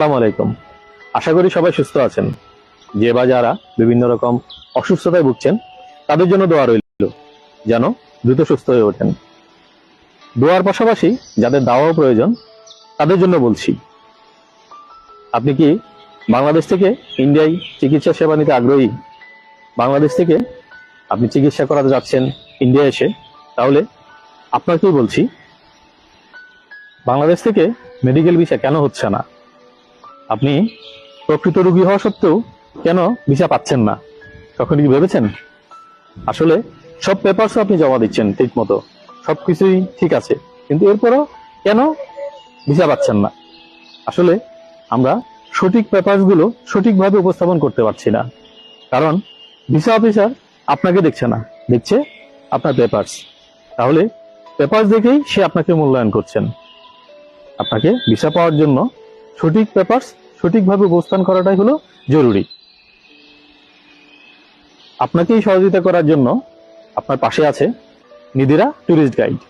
আসসালামু আলাইকুম। আশা করি সবাই সুস্থ আছেন। যে বা যারা বিভিন্ন রকম অসুস্থতায় ভুগছেন, তাদের জন্য দোয়া রইল। যেন দ্রুত সুস্থ হয়ে ওঠেন। দোয়ার পাশাপাশি যাদের দাওয়াও প্রয়োজন, তাদের জন্য বলছি, আপনি কি বাংলাদেশ থেকে ইন্ডিয়ায় চিকিৎসা সেবা নিতে আগ্রহী? বাংলাদেশ থেকে আপনি চিকিৎসা করাতে যাচ্ছেন ইন্ডিয়া এসে, তাহলে আপনাকেই বলছি, বাংলাদেশ থেকে মেডিকেল ভিসা কেন হচ্ছে না? আপনি প্রকৃত রোগী হওয়া সত্ত্বেও কেন ভিসা পাচ্ছেন না? তখন কি ভেবেছেন? আসলে সব পেপারস আপনি জমা দিচ্ছেন ঠিক মতো। সবকিছুই ঠিক আছে। কিন্তু এরপরও কেন ভিসা পাচ্ছেন না? আসলে আমরা সঠিক পেপারসগুলো সঠিকভাবে উপস্থাপন করতে পারছি না। কারণ ভিসা অফিসার আপনাকে দেখছে না, দেখছে আপনার পেপারস তাহলে পেপারস দেখেই সে আপনাকে মূল্যায়ন করছেন। আপনাকে ভিসা পাওয়ার জন্য সঠিক পেপারস সঠিকভাবে উপস্থান করাটাই হলো জরুরি। আপনাকেই সহযোগিতা করার জন্য আপনার পাশে আছে নিদিরা ট্যুরিস্ট গাইড।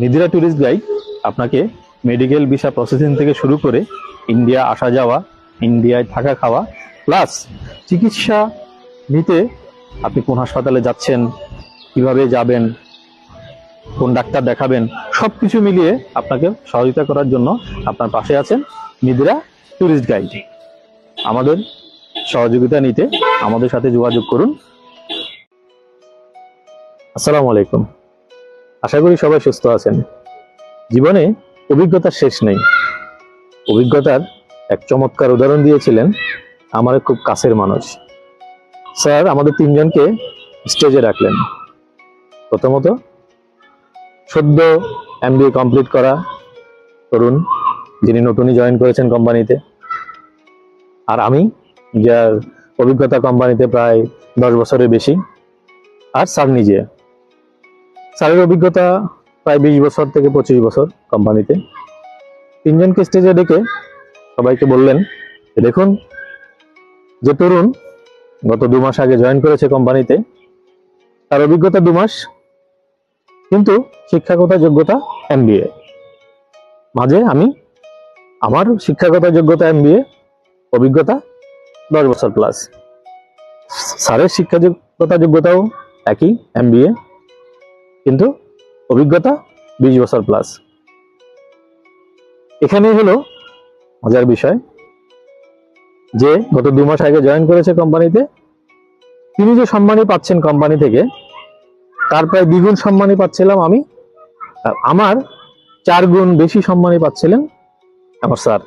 নিদিরা ট্যুরিস্ট গাইড আপনাকে মেডিকেল ভিসা প্রসেসিং থেকে শুরু করে ইন্ডিয়া আসা যাওয়া, ইন্ডিয়ায় থাকা খাওয়া, প্লাস চিকিৎসা নিতে আপনি কোন হাসপাতালে যাচ্ছেন, কীভাবে যাবেন, কোন ডাক্তার দেখাবেন, সবকিছু মিলিয়ে আপনাকে সহযোগিতা করার জন্য আপনার পাশে আছেন নিদিরা ট্যুরিস্ট গাইড আমাদের সহযোগিতা নিতে আমাদের সাথে যোগাযোগ করুন। আসসালামু আলাইকুম। আশা করি সবাই সুস্থ আছেন। জীবনে অভিজ্ঞতার শেষ নেই। অভিজ্ঞতার এক চমৎকার উদাহরণ দিয়েছিলেন আমার খুব কাছের মানুষ। স্যার আমাদের তিনজনকে স্টেজে রাখলেন। প্রথমত সদ্য এমবিএ কমপ্লিট করা তরুণ যিনি নতুনই জয়েন করেছেন কোম্পানিতে আর আমি, যার অভিজ্ঞতা কোম্পানিতে প্রায় দশ বছরের বেশি, আর স্যার নিজে। স্যারের অভিজ্ঞতা প্রায় বিশ বছর থেকে পঁচিশ বছর কোম্পানিতে তিনজনকে স্টেজে ডেকে সবাইকে বললেন, দেখুন, যে তরুণ গত দু মাস আগে জয়েন করেছে কোম্পানিতে তার অভিজ্ঞতা দু মাস, কিন্তু শিক্ষাগত যোগ্যতা এমবিএ মাঝে আমি আমার শিক্ষাগত যোগ্যতা এমবিএ অভিজ্ঞতা দশ বছর প্লাস স্যারের শিক্ষা যোগ্যতা যোগ্যতাও একই এমবিএ কিন্তু অভিজ্ঞতা বিশ বছর প্লাস এখানেই হলো মজার বিষয় যে গত দু মাস আগে জয়েন করেছে কোম্পানিতে তিনি যে সম্মানই পাচ্ছেন কোম্পানি থেকে, তার প্রায় দ্বিগুণ সম্মানই পাচ্ছিলাম আমি। আমার চার গুণ বেশি সম্মানই পাচ্ছিলেন আমার স্যার।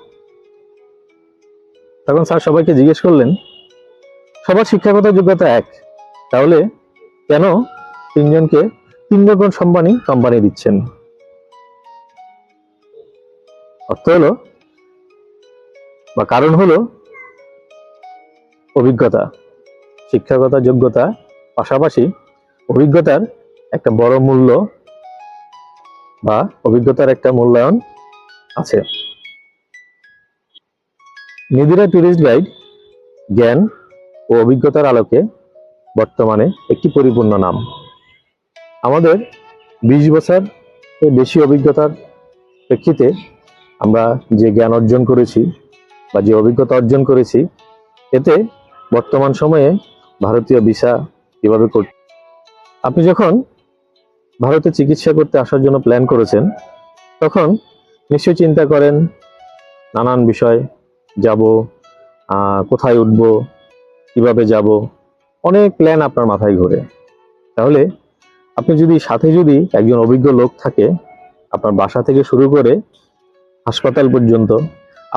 তখন স্যার সবাইকে জিজ্ঞেস করলেন, সবার শিক্ষাগত যোগ্যতা এক, তাহলে কেন তিনজনকে তিন রকম সম্মানই কোম্পানি দিচ্ছেন? অর্থ হলো, বা কারণ হলো, অভিজ্ঞতা, শিক্ষাগত যোগ্যতা পাশাপাশি অভিজ্ঞতার একটা বড় মূল্য বা অভিজ্ঞতার একটা মূল্যায়ন আছে। নিদিরা ট্যুরিস্ট গাইড, জ্ঞান ও অভিজ্ঞতার আলোকে বর্তমানে একটি পরিপূর্ণ নাম। আমাদের বিশ বছর বেশি অভিজ্ঞতার প্রেক্ষিতে আমরা যে জ্ঞান অর্জন করেছি বা যে অভিজ্ঞতা অর্জন করেছি, এতে বর্তমান সময়ে ভারতীয় ভিসা কীভাবে কর আপনি যখন ভারতে চিকিৎসা করতে আসার জন্য প্ল্যান করেছেন, তখন নিশ্চয়ই চিন্তা করেন নানান বিষয় যাব কোথায় উঠব, কীভাবে যাব, অনেক প্ল্যান আপনার মাথায় ঘোরে। তাহলে আপনি যদি সাথে যদি একজন অভিজ্ঞ লোক থাকে, আপনার বাসা থেকে শুরু করে হাসপাতাল পর্যন্ত,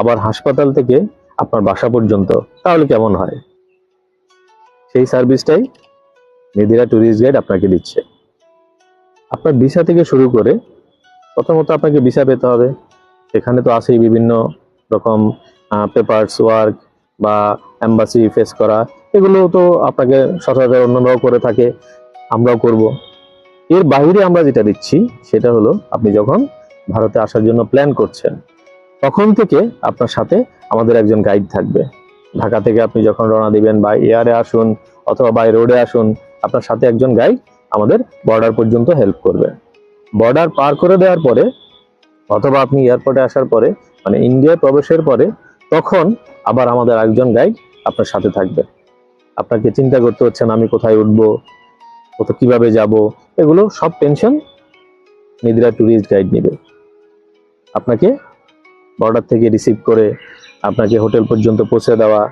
আবার হাসপাতাল থেকে আপনার বাসা পর্যন্ত, তাহলে কেমন হয়? সেই সার্ভিসটাই নিদিরা ট্যুরিস্ট গাইড আপনাকে দিচ্ছে। আপনার ভিসা থেকে শুরু করে, প্রথমত আপনাকে ভিসা পেতে হবে। সেখানে তো আছেই বিভিন্ন রকম পেপারস ওয়ার্ক বা এম্বাসি ফেস করা, এগুলো তো আপনাকে সচরাচর অন্যরাও করে থাকে, আমরাও করব। এর বাইরে আমরা যেটা দিচ্ছি, সেটা হলো আপনি যখন ভারতে আসার জন্য প্ল্যান করছেন, তখন থেকে আপনার সাথে আমাদের একজন গাইড থাকবে। ঢাকা থেকে আপনি যখন রওনা দিবেন বা এয়ারে আসুন অথবা বাই রোডে আসুন, আপনার সাথে একজন গাইড আমাদের বর্ডার পর্যন্ত হেল্প করবে। বর্ডার পার করে দেওয়ার পরে, অথবা আপনি এয়ারপোর্টে আসার পরে মানে ইন্ডিয়ায় প্রবেশের পরে তখন আবার আমাদের একজন গাইড আপনার সাথে থাকবে। আপনাকে চিন্তা করতে হচ্ছে না, আমি কোথায় উঠবো, কত কীভাবে যাব, এগুলো সব টেনশন নিদ্রা ট্যুরিস্ট গাইড নেবে। আপনাকে বর্ডার থেকে রিসিভ করে, আপনাকে হোটেল পর্যন্ত পৌঁছে দেওয়া,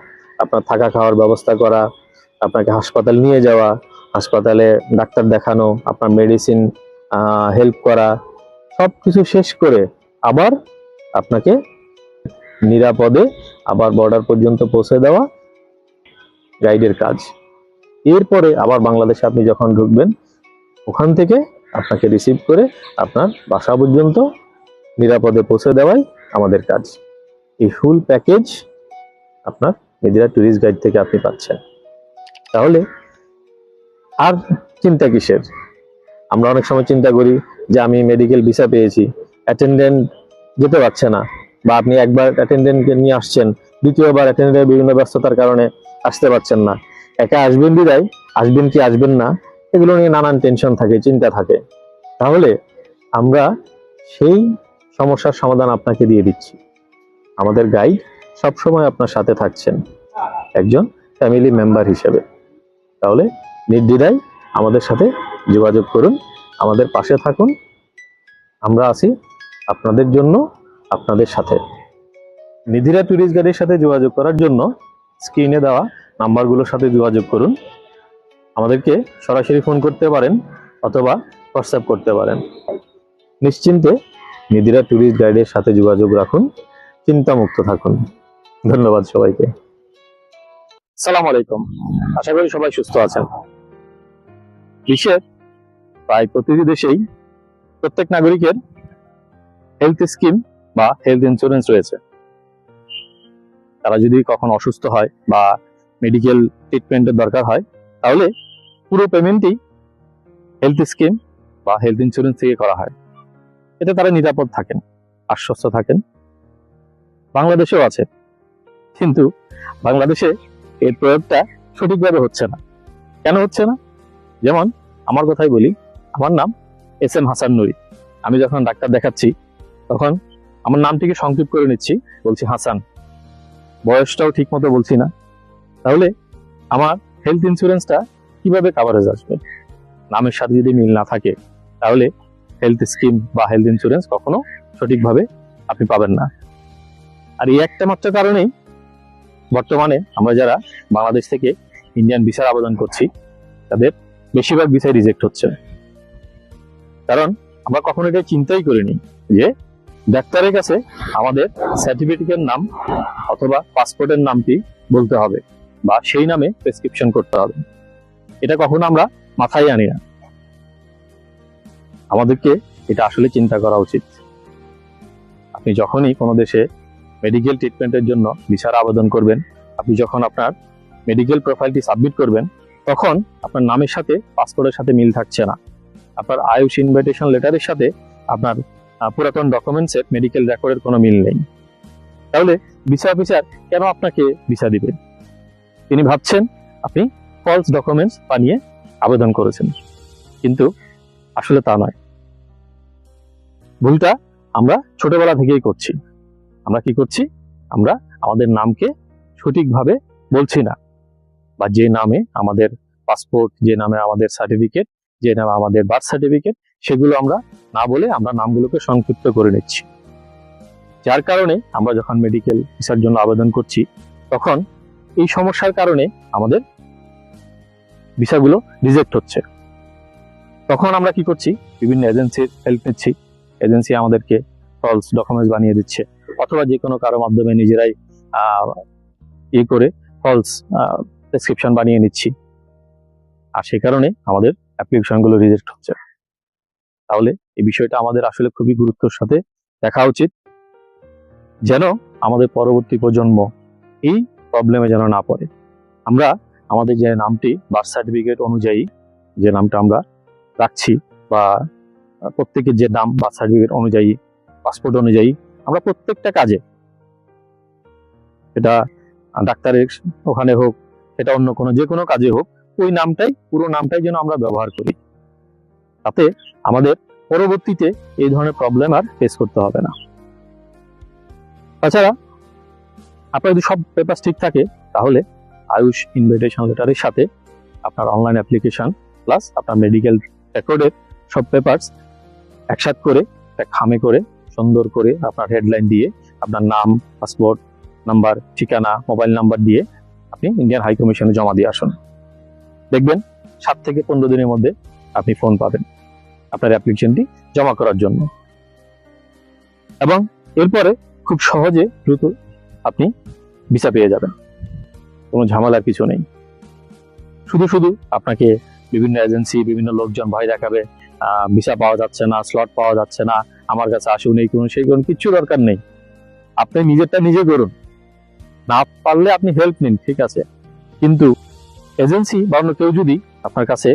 আপনার থাকা খাওয়ার ব্যবস্থা করা, আপনাকে হাসপাতাল নিয়ে যাওয়া, হাসপাতালে ডাক্তার দেখানো, আপনার মেডিসিন হেল্প করা সব কিছু শেষ করে আবার আপনাকে নিরাপদে আবার বর্ডার পর্যন্ত পৌঁছে দেওয়া গাইডের কাজ। এরপরে আবার বাংলাদেশে আপনি যখন ঢুকবেন, ওখান থেকে আপনাকে রিসিভ করে আপনার বাসা পর্যন্ত নিরাপদে পৌঁছে দেওয়াই আমাদের কাজ। এই ফুল প্যাকেজ আপনার মিডিয়া ট্যুরিস্ট গাইড থেকে আপনি পাচ্ছেন। তাহলে আর চিন্তা কিসের? আমরা অনেক সময় চিন্তা করি যে আমি মেডিকেল ভিসা পেয়েছি অ্যাটেন্ডেন্ট যেতে পারছে না। বা আপনি একবার অ্যাটেন্ডেন্টকে নিয়ে আসছেন, দ্বিতীয়বার অ্যাটেন্ডেন্টের বিভিন্ন ব্যস্ততার কারণে আসতে পারছেন না। একা আসবেন বিদায়, আসবেন কি আসবেন না, এগুলো নিয়ে নানান টেনশন থাকে, চিন্তা থাকে। তাহলে আমরা সেই সমস্যার সমাধান আপনাকে দিয়ে দিচ্ছি। আমাদের গাইড সবসময় আপনার সাথে থাকছেন, একজন ফ্যামিলি মেম্বার হিসেবে। তাহলে নির্দ্বিধায় আমাদের সাথে যোগাযোগ করুন, আমাদের পাশে থাকুন। আমরা আছি আপনাদের জন্য আপনাদের সাথে। নিধিরা ট্যুরিস্ট গাইডের সাথে যোগাযোগ করার জন্য স্ক্রিনে দেওয়া নাম্বারগুলোর সাথে যোগাযোগ করুন। আমাদেরকে সরাসরি ফোন করতে পারেন অথবা হোয়াটসঅ্যাপ করতে পারেন। নিশ্চিন্তে নিধিরা ট্যুরিস্ট গাইডের সাথে যোগাযোগ রাখুন। চিন্তামুক্ত থাকুন। ধন্যবাদ সবাইকে। সালাম আলাইকুম। আশা করি সবাই সুস্থ আছেন। বিশ্বের প্রায় প্রতিটি দেশেই প্রত্যেক নাগরিকের হেলথ স্কিম বা হেলথ ইন্স্যুরেন্স রয়েছে। তারা যদি কখন অসুস্থ হয় বা মেডিকেল ট্রিটমেন্টের দরকার হয়, তাহলে পুরো পেমেন্টই হেলথ স্কিম বা হেলথ ইন্স্যুরেন্স থেকে করা হয়। এতে তারা নিরাপদ থাকেন, আশ্বস্ত থাকেন। বাংলাদেশেও আছে। কিন্তু বাংলাদেশে এর প্রয়োগটা সঠিকভাবে হচ্ছে না। কেন হচ্ছে না? যেমন আমার কথাই বলি, আমার নাম এস এম হাসান নুরি আমি যখন ডাক্তার দেখাচ্ছি, তখন আমার নামটিকে সংক্ষেপ করে নিচ্ছি। বলছি, হাসান, বয়সটাও ঠিক মতো বলছি না। তাহলে আমার হেলথ ইন্স্যুরেন্সটা কীভাবে কাভারেজ আসবে? নামের সাথে যদি মিল না থাকে, তাহলে হেলথ স্কিম বা হেলথ ইন্স্যুরেন্স কখনো সঠিকভাবে আপনি পাবেন না। আর এই একটা মাত্র কারণেই বর্তমানে আমরা যারা বাংলাদেশ থেকে ইন্ডিয়ান ভিসার আবেদন করছি, তাদের বেশিরভাগ ভিসাই রিজেক্ট হচ্ছে। কারণ আমরা কখনো এটা চিন্তাই করিনি যে ডাক্তারের কাছে আমাদের সার্টিফিকেটের নাম অথবা পাসপোর্টের নামটি বলতে হবে বা সেই নামে প্রেসক্রিপশন করতে হবে। এটা কখনো আমরা মাথায় আনি না। আমাদেরকে এটা আসলে চিন্তা করা উচিত। আপনি যখনই কোনো দেশে মেডিকেল ট্রিটমেন্টের জন্য ভিসার আবেদন করবেন, আপনি যখন আপনার মেডিকেল প্রোফাইলটি সাবমিট করবেন, তখন আপনার নামের সাথে পাসপোর্টের সাথে মিল থাকছে না। আপনার আয়ুষ ইনভাইটেশন লেটারের সাথে আপনার পুরাতন ডকুমেন্টসের মেডিকেল রেকর্ডের কোনো মিল নেই। তাহলে ভিসা অফিসার কেন আপনাকে ভিসা দিবে? তিনি ভাবছেন আপনি ফলস ডকুমেন্টস বানিয়ে আবেদন করেছেন। কিন্তু আসলে তা নয়। ভুলটা আমরা ছোটবেলা থেকেই করছি। আমরা কি করছি? আমরা আমাদের নামকে সঠিকভাবে বলছি না। বা যে নামে আমাদের পাসপোর্ট যে নামে আমাদের সার্টিফিকেট যে নাম আমাদের বার্থ সার্টিফিকেট সেগুলো আমরা না বলে আমরা নামগুলোকে সংক্ষিপ্ত করে নিচ্ছি। যার কারণে আমরা যখন মেডিকেল ভিসার জন্য আবেদন করছি, তখন এই সমস্যার কারণে আমাদের ভিসাগুলো রিজেক্ট হচ্ছে। তখন আমরা কি করছি? বিভিন্ন এজেন্সির হেল্প নিচ্ছি। এজেন্সি আমাদেরকে ফলস ডকুমেন্টস বানিয়ে দিচ্ছে। অথবা যে কোনো কারও মাধ্যমে নিজেরাই ইয়ে করে ফলস প্রেসক্রিপশন বানিয়ে নিচ্ছি। আর সেই কারণে আমাদের অ্যাপ্লিকেশনগুলো রিজেক্ট হচ্ছে। তাহলে এই বিষয়টা আমাদের আসলে খুবই গুরুত্বের সাথে দেখা উচিত। যেন আমাদের পরবর্তী প্রজন্ম এই প্রবলেমে যেন না পড়ে। আমরা আমাদের যে নামটি বার্থ সার্টিফিকেট অনুযায়ী যে নামটা আমরা রাখছি বা প্রত্যেকের যে নাম বার্থ সার্টিফিকেট অনুযায়ী পাসপোর্ট অনুযায়ী আমরা প্রত্যেকটা কাজে সেটা ডাক্তারের ওখানে হোক, সেটা অন্য কোনো, যে কোনো কাজে হোক ওই নামটাই, পুরো নামটাই যেন আমরা ব্যবহার করি। তাতে আমাদের পরবর্তীতে এই ধরনের প্রবলেম আর ফেস করতে হবে না। তাছাড়া আপনার যদি সব পেপার ঠিক থাকে, তাহলে আয়ুষ ইনভিটেশন লেটারের সাথে আপনার অনলাইন অ্যাপ্লিকেশন প্লাস আপনার মেডিকেল রেকর্ডের সব পেপারস একসাথ করে, একটা খামে করে, সুন্দর করে আপনার হেডলাইন দিয়ে আপনার নাম পাসপোর্ট নাম্বার ঠিকানা মোবাইল নাম্বার দিয়ে আপনি ইন্ডিয়ান হাই কমিশনে জমা দিয়ে আসুন। দেখবেন সাত থেকে পনেরো দিনের মধ্যে আপনি ফোন পাবেন আপনার অ্যাপ্লিকেশনটি জমা করার জন্য। এবং এরপরে খুব সহজে দ্রুত আপনি ভিসা পেয়ে যাবেন। কোনো ঝামেলার কিছু নেই। শুধু শুধু আপনাকে বিভিন্ন এজেন্সি বিভিন্ন লোকজন ভয় দেখাবে ভিসা পাওয়া যাচ্ছে না স্লট পাওয়া যাচ্ছে না, আমার কাছে আসুন, এই করুন, সেই করুন, কিচ্ছু দরকার নেই। আপনি নিজেরটা নিজে করুন। না পারলে আপনি হেল্প নিন, ঠিক আছে। কিন্তু এজেন্সি বা অন্য কেউ যদি আপনার কাছে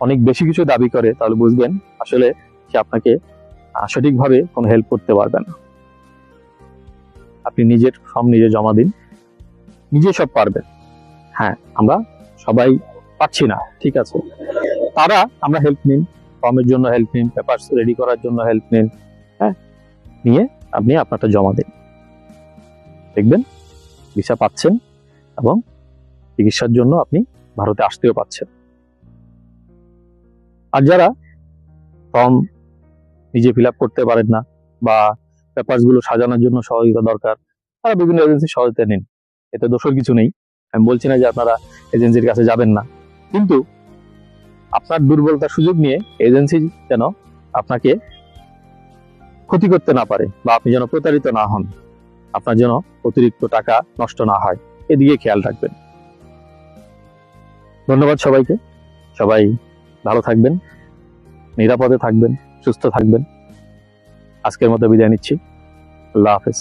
অনেক বেশি কিছু দাবি করে, তাহলে বুঝবেন আসলে সে আপনাকে সঠিকভাবে কোনো হেল্প করতে পারবে না। আপনি নিজের ফর্ম নিজে জমা দিন। নিজে সব পারবেন। হ্যাঁ আমরা সবাই পাচ্ছি না, ঠিক আছে? তারা, আমরা হেল্প নিন। ফর্মের জন্য হেল্প নিন পেপারস রেডি করার জন্য হেল্প নিন। হ্যাঁ নিয়ে আপনি আপনারটা জমা দিন। দেখবেন ভিসা পাচ্ছেন এবং চিকিৎসার জন্য আপনি ভারতে আসতেও পাচ্ছেন। আর যারা ফর্ম নিজে ফিল করতে পারেন না বা পেপারসগুলো সাজানোর জন্য সহযোগিতা দরকার, তারা বিভিন্ন এজেন্সি সহায়তা নিন। এতে দোষের কিছু নেই। আমি বলছি না যে আপনারা এজেন্সির কাছে যাবেন না। কিন্তু আপনার দুর্বলতার সুযোগ নিয়ে এজেন্সি যেন আপনাকে ক্ষতি করতে না পারে বা আপনি যেন প্রতারিত না হন, আপনার যেন অতিরিক্ত টাকা নষ্ট না হয়। এদিকে খেয়াল রাখবেন। ধন্যবাদ সবাইকে। সবাই ভালো থাকবেন, নিরাপদে থাকবেন, সুস্থ থাকবেন। আজকের মতো বিদায় নিচ্ছি। আল্লাহ হাফেজ।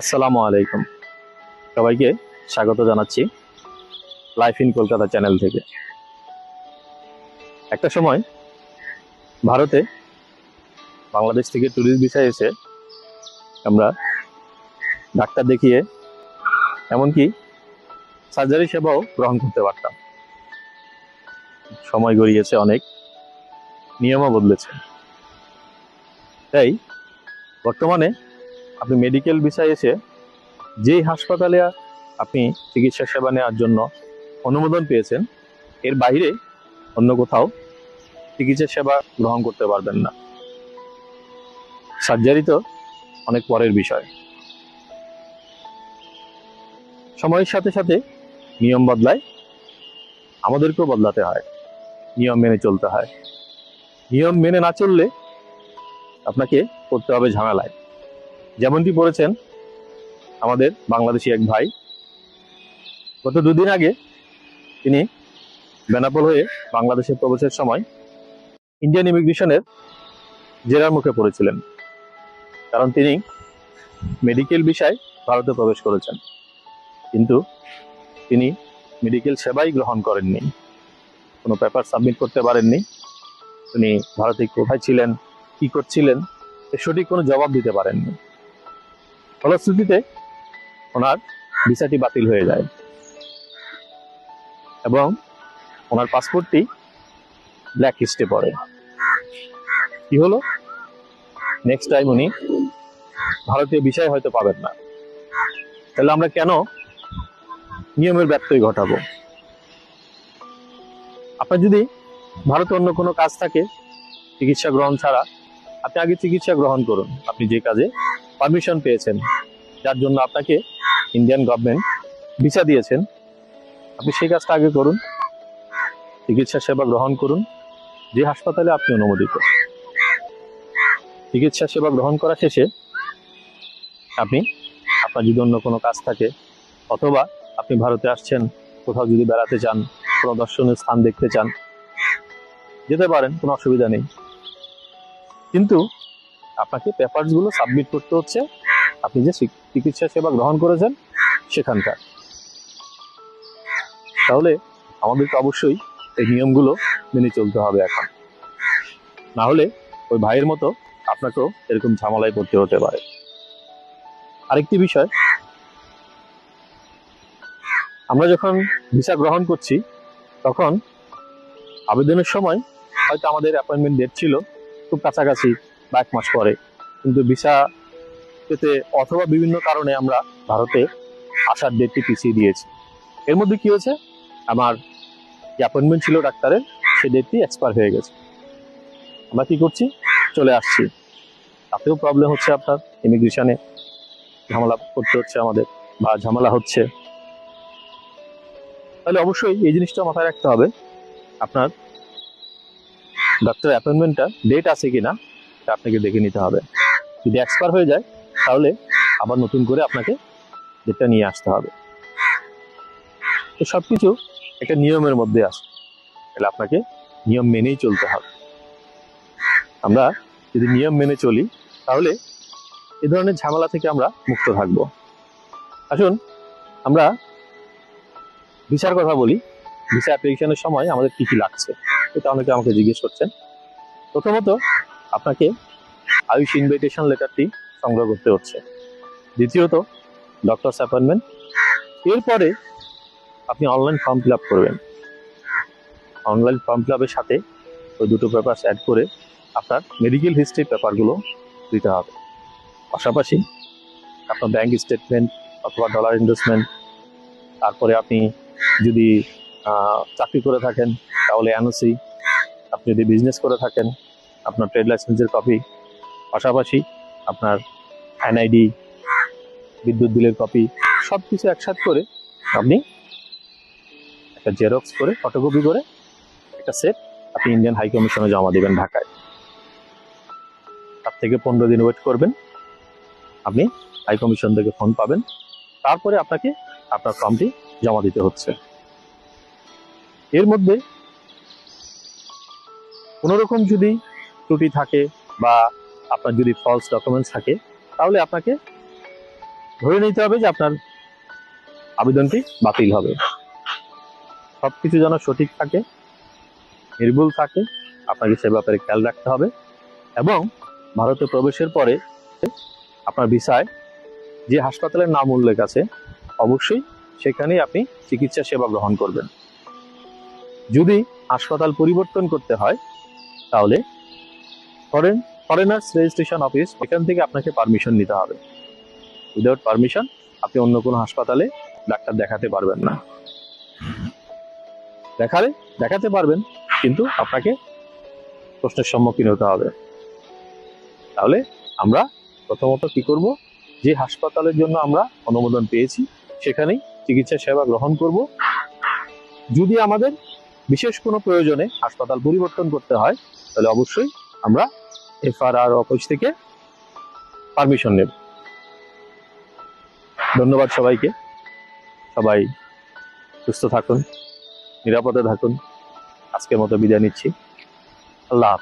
আসসালামু আলাইকুম। সবাইকে স্বাগত জানাচ্ছি লাইফ ইন কলকাতা চ্যানেল থেকে। একটা সময় ভারতে বাংলাদেশ থেকে ট্যুরিস্ট ভিসায় এসে আমরা ডাক্তার দেখিয়ে, এমনকি সার্জারি সেবাও গ্রহণ করতে পারতাম। সময় গড়িয়েছে অনেক, নিয়মও বদলেছে। তাই, বর্তমানে আপনি মেডিকেল ভিসায় এসে যেই হাসপাতালে আপনি চিকিৎসা সেবা নেওয়ার জন্য অনুমোদন পেয়েছেন, এর বাইরে অন্য কোথাও চিকিৎসা সেবা গ্রহণ করতে পারবেন না। সার্জারি তো অনেক পরের বিষয়। সময়ের সাথে সাথে নিয়ম বদলায়, আমাদেরকেও বদলাতে হয়, নিয়ম মেনে চলতে হয়। নিয়ম মেনে না চললে আপনাকে করতে হবে ঝামেলায়। যেমনটি পড়েছেন আমাদের বাংলাদেশি এক ভাই, গত দুদিন আগে তিনি বেনাপোল হয়ে বাংলাদেশে প্রবেশের সময় ইন্ডিয়ান ইমিগ্রেশনের জেরার মুখে পড়েছিলেন। কারণ তিনি মেডিকেল বিষয়ে ভারতে প্রবেশ করেছেন। কিন্তু তিনি মেডিকেল সেবাই গ্রহণ করেননি। কোনো পেপার সাবমিট করতে পারেননি। তিনি ভারতে কোথায় ছিলেন, কি করছিলেন এর সঠিক কোনো জবাব দিতে পারেননি। ফলশ্রুতিতে ওনার ভিসাটি বাতিল হয়ে যায়। এবং ওনার পাসপোর্টটি ব্ল্যাক লিস্টে পড়ে। কি হলো? নেক্সট টাইম উনি ভারতীয় বিষয় হয়তো পাবেন না। তাহলে আমরা কেন নিয়মের ব্যত্যয় ঘটাবো। আপনার যদি ভারতে অন্য কোনো কাজ থাকে, চিকিৎসা গ্রহণ ছাড়া, আপনি আগে চিকিৎসা গ্রহণ করুন। আপনি যে কাজে পারমিশন পেয়েছেন, যার জন্য আপনাকে ইন্ডিয়ান গভর্নমেন্ট ভিসা দিয়েছেন, আপনি সেই কাজটা আগে করুন, চিকিৎসা সেবা গ্রহণ করুন, যে হাসপাতালে আপনি অনুমোদিত। চিকিৎসা সেবা গ্রহণ করা শেষে আপনি, আপনার যদি অন্য কোনো কাজ থাকে, অথবা আপনি ভারতে আসছেন, কোথাও যদি বেড়াতে চান, কোনো দর্শনীয় স্থান দেখতে চান, যেতে পারেন, কোনো অসুবিধা নেই। কিন্তু আপনাকে পেপারসগুলো সাবমিট করতে হচ্ছে, আপনি যে চিকিৎসা সেবা গ্রহণ করেছেন, সেখানকার। তাহলে আমাদেরকে অবশ্যই এই নিয়মগুলো মেনে চলতে হবে এখন। না হলে ওই ভাইয়ের মতো আপনাকেও এরকম ঝামেলায় পড়তে হতে পারে। আরেকটি বিষয় আমরা যখন ভিসা গ্রহণ করছি, তখন আবেদনের সময় হয়তো আমাদের অ্যাপয়েন্টমেন্ট ডেট ছিল খুব কাছাকাছি বা এক মাস পরে। কিন্তু ভিসা পেতে অথবা বিভিন্ন কারণে আমরা ভারতে আসার ডেটটি পিছিয়ে দিয়েছি। এর মধ্যে কি হয়েছে? আমার যে অ্যাপয়েন্টমেন্ট ছিল ডাক্তারের, সে ডেটটি এক্সপায়ার হয়ে গেছে। আমরা কি করছি? চলে আসছি। তাতেও প্রবলেম হচ্ছে আপনার ইমিগ্রেশনে ঝামেলা করতে হচ্ছে আমাদের বা ঝামেলা হচ্ছে। তাহলে অবশ্যই এই জিনিসটা মাথায় রাখতে হবে। আপনার ডক্টর অ্যাপয়েন্টমেন্টটা ডেট আছে কিনা এটা আপনাকে দেখে নিতে হবে। যদি এক্সপায়ার হয়ে যায়, তাহলে আবার নতুন করে আপনাকে ডেটটা নিয়ে আসতে হবে। তো সবকিছু একটা নিয়মের মধ্যে আসে তাহলে আপনাকে নিয়ম মেনেই চলতে হবে। আমরা যদি নিয়ম মেনে চলি, তাহলে এ ধরনের ঝামেলা থেকে আমরা মুক্ত থাকব। আসুন, আমরা ভিসার কথা বলি। ভিসা অ্যাপ্লিকেশনের সময় আমাদের কি কি লাগছে, এটা অনেকে আমাকে জিজ্ঞেস করছেন। প্রথমত, আপনাকে আয়ুষ ইনভিটেশন লেটারটি সংগ্রহ করতে হচ্ছে। দ্বিতীয়ত ডক্টরস অ্যাপয়েন্টমেন্ট এরপরে, আপনি অনলাইন ফর্ম ফিল আপ করবেন। অনলাইন ফর্ম ফিল আপের সাথে ওই দুটো পেপার অ্যাড করে আপনার মেডিকেল হিস্ট্রি পেপারগুলো দিতে হবে। পাশাপাশি, আপনার ব্যাংক স্টেটমেন্ট অথবা ডলার ইনভেস্টমেন্ট তারপরে আপনি যদি চাকরি করে থাকেন, তাহলে এনওসি, আপনি যদি বিজনেস করে থাকেন, আপনার ট্রেড লাইসেন্সের কপি পাশাপাশি আপনার এনআইডি বিদ্যুৎ বিলের কপি সব কিছু একসাথে করে আপনি একটা জেরক্স করে ফটোকপি করে, একটা সেট আপনি ইন্ডিয়ান হাই কমিশনে জমা দেবেন ঢাকায়। তার থেকে পনেরো দিন ওয়েট করবেন, আপনি হাই কমিশন থেকে ফোন পাবেন, তারপরে আপনাকে আপনার ফর্মটি জমা দিতে হচ্ছে। এর মধ্যে কোনো রকম যদি ত্রুটি থাকে বা আপনার যদি ফলস ডকুমেন্টস থাকে, তাহলে আপনাকে ধরে নিতে হবে যে আপনার আবেদনটি বাতিল হবে। সবকিছু যেন সঠিক থাকে, নির্ভুল থাকে, আপনাকে সে ব্যাপারে খেয়াল রাখতে হবে এবং ভারতে প্রবেশের পরে আপনার ভিসায় যে হাসপাতালের নাম উল্লেখ আছে, অবশ্যই সেখানেই আপনি চিকিৎসা সেবা গ্রহণ করবেন। যদি হাসপাতাল পরিবর্তন করতে হয়, তাহলে ফরেন ফরেনার্স রেজিস্ট্রেশন অফিস, এখান থেকে আপনাকে পারমিশন নিতে হবে। উইদাউট পারমিশন, আপনি অন্য কোনো হাসপাতালে ডাক্তার দেখাতে পারবেন না। দেখালে দেখাতে পারবেন, কিন্তু আপনাকে প্রশ্নের সম্মুখীন হতে হবে। তাহলে আমরা প্রথমত কি করব? যে হাসপাতালের জন্য আমরা অনুমোদন পেয়েছি, সেখানেই চিকিৎসা সেবা গ্রহণ করব। যদি আমাদের বিশেষ কোনো প্রয়োজনে হাসপাতাল পরিবর্তন করতে হয়, তাহলে অবশ্যই আমরা এফআরআর অফিস থেকে পারমিশন নেব। ধন্যবাদ সবাইকে। সবাই সুস্থ থাকুন, নিরাপদে থাকুন। আজকের মতো বিদায় নিচ্ছি। আল্লাহ।